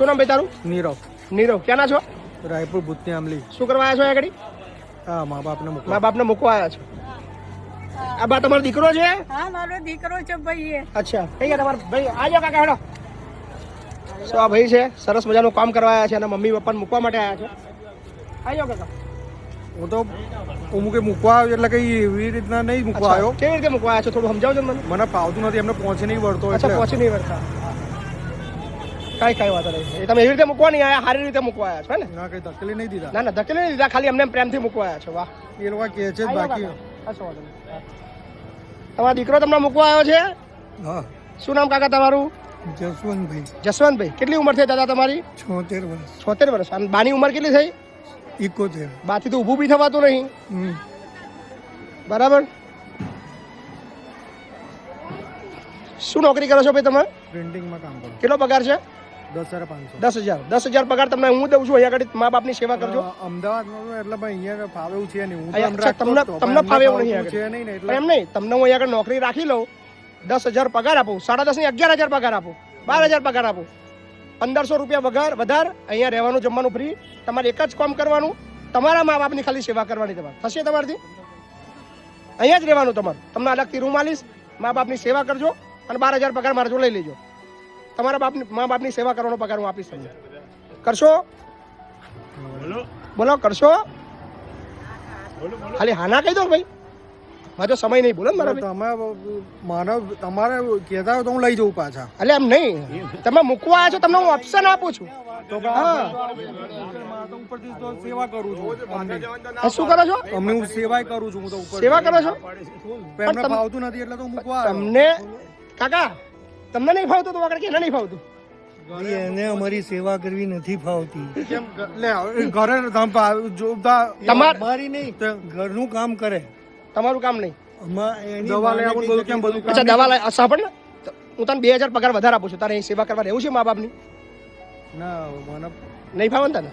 શું નામ ભાઈ તારું? નીરવ. નીરવ. ક્યાંના છો? રાયપુર ભૂતની આમલી શું કરવા આવ્યા છો આગળ? હા મા બાપને મૂકવા. મા બાપને મૂકવા આવ્યા છો. આ બા તમારો દીકરો છે? હા મારો દીકરો છે ભાઈ અચ્છા. કઈ ગયા તમારો ભાઈ? આજો કાકા હેડો. સો આ ભાઈ છે? સરસ મજાનું કામ કરવા આવ્યા છે અને મમ્મી પપ્પાને મૂકવા માટે આવ્યા છે. આજો કાકા. હું તો હું મૂકે મૂકવા આવ્યો એટલે કઈ એવી રીતના નહીં મૂકવા આવ્યો. કેવી રીતે મૂકવા આવ્યા છો? થોડું સમજાવજો ને મને. મને ફાવતું નથી એમને પહોંચી નહીં વળતો અચ્છા એટલે. પહોંચી નહીં વળતા. કાંઈ કઈ વાંધો નહીં. તમે એવી રીતે મૂકવા નહીં આયા સારી રીતે મૂકવા આવ્યા છો ને? ના કઈ ધકેલી નહીં દીધા. ના ના ધકેલી નહીં દીધા ખાલી અમને પ્રેમથી મૂકવા આવ્યા છો વાહ. એ લોકો કહે છે બાકી. કશો વાંધો નહીં. તમારો દીકરો તમને મૂકવા આવ્યો છે? હા. શું નામ કાકા તમારું? જસવંતભાઈ. જસવંતભાઈ. કેટલી ઉંમર થઈ દાદા તમારી? છોતેર વર્ષ. છોતેર વર્ષ. અને બાની ઉંમર કેટલી થઈ? ઇકોતેર બાથી તો ઊભું બી થવાતું નહીં. બરાબર? શું નોકરી કરો છો ભાઈ તમે? પ્રિન્ટિંગમાં કામ કરો. કેટલો પગાર છે? દસ હજાર દસ હજાર. પગાર તમને હું દઉં છું અહીંયા આગળ મા બાપની સેવા કરજો. અમદાવાદમાં એટલે ભાઈ અહીંયા ફાવે એવું છે નહીં. તમને તમને ફાવે એવું નહીં એમ નહીં તમને હું અહીંયા આગળ નોકરી રાખી લઉં દસ હજાર પગાર આપું સાડા દસની અગિયાર હજાર પગાર આપું બાર હજાર પગાર આપું. પંદરસો રૂપિયા વગર વધાર અહીંયા રહેવાનું જમવાનું ફ્રી તમારે એક જ કામ કરવાનું તમારા મા બાપની ખાલી સેવા કરવાની તમારે. થશે તમારથી? અહીંયા જ રહેવાનું તમારું. તમને અલગથી રૂમ આલીશ મા બાપની સેવા કરજો અને બાર હજાર પગાર મારા જો લઈ લેજો. તમારા બાપ મા બાપની સેવા કરવાનો પગાર હું આપીશ તમને કરશો? બોલો. કરશો? ખાલી હાના કહી દો ભાઈ. મારો સમય નહીં. બોલો ને મારા તમે મારો તમારે કહેતા હોય તો હું લઈ જઉં પાછા. એટલે એમ નહીં. તમે મૂકવા આવ્યા છો તમને હું ઓપ્શન આપું છું. હા. તો ઉપરથી તો સેવા કરું છું. શું કરો છો? અમને હું સેવાય કરું છું હું તો સેવા કરો છો? પણ ફાવતું નથી એટલે તો મૂકવા. તમને કાકા તમને નહીં ફાવતું તો આગળ કે એને નહીં ફાવતું? એને અમારી સેવા કરવી નથી ફાવતી. કેમ લે ઘરે જોતા તમાર મારી નહીં ઘરનું કામ કરે. તમારું કામ નહીં. અમા- દવા લઈ બધું કેમ બધું અચ્છા દવા લાય સાંભળ ને. તો હું તને બે હજાર પગાર વધારે આપું છું. તારે અહીં સેવા કરવા રહેવું છે મા બાપની ના મને નહીં ફાવે ને તને?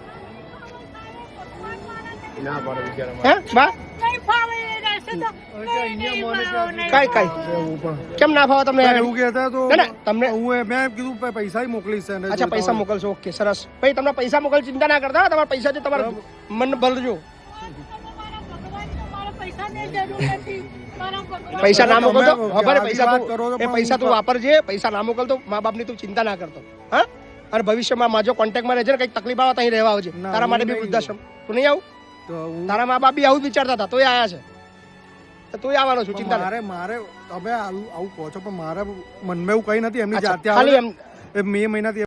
હે બા? નહીં ફાવે. એ રહેશે તો નહીં, નહીં ફાવે, નહીં કાંઈ કાંઈ. એવું પણ. કેમ ના ફાવે તમને એવું કહેતા તો ના ના તમને હું મેં કીધું પૈસા મોકલીશ અચ્છા પૈસા મોકલશો. ઓકે સરસ. ભાઈ તમને પૈસા મોકલ ચિંતા ના કરતા તમારા પૈસા તમારે મન ભરજો. મારા ભગવાન છે, મારા પૈસાની જરૂર નથી મારા ભગવાન પૈસા ના મોકલતો ખબર પૈસા તું કરો તો એ પૈસા તું વાપરજે. પૈસા ના મોકલતો મા બાપની તું ચિંતા ના કરતો. હા? અને ભવિષ્યમાં માજો કોન્ટેક્ટમાં રહેજે ને કંઈક તકલીફ આવે તો અહીં રહેવા આવજે. તારા માટે બી વૃદ્ધાશ્રમ. તું નહીં આવું? તારા મા બાપ બી આવું વિચારતા હતા. તોય આયા છે. તો તોય આવવાનો છું ચિંતા મારે મારે તમે આવું આવું કહો છો પણ મારે મનમાં એવું કઈ નથી એમની જાતે ખાલી આવે એમ મે મહિનાથી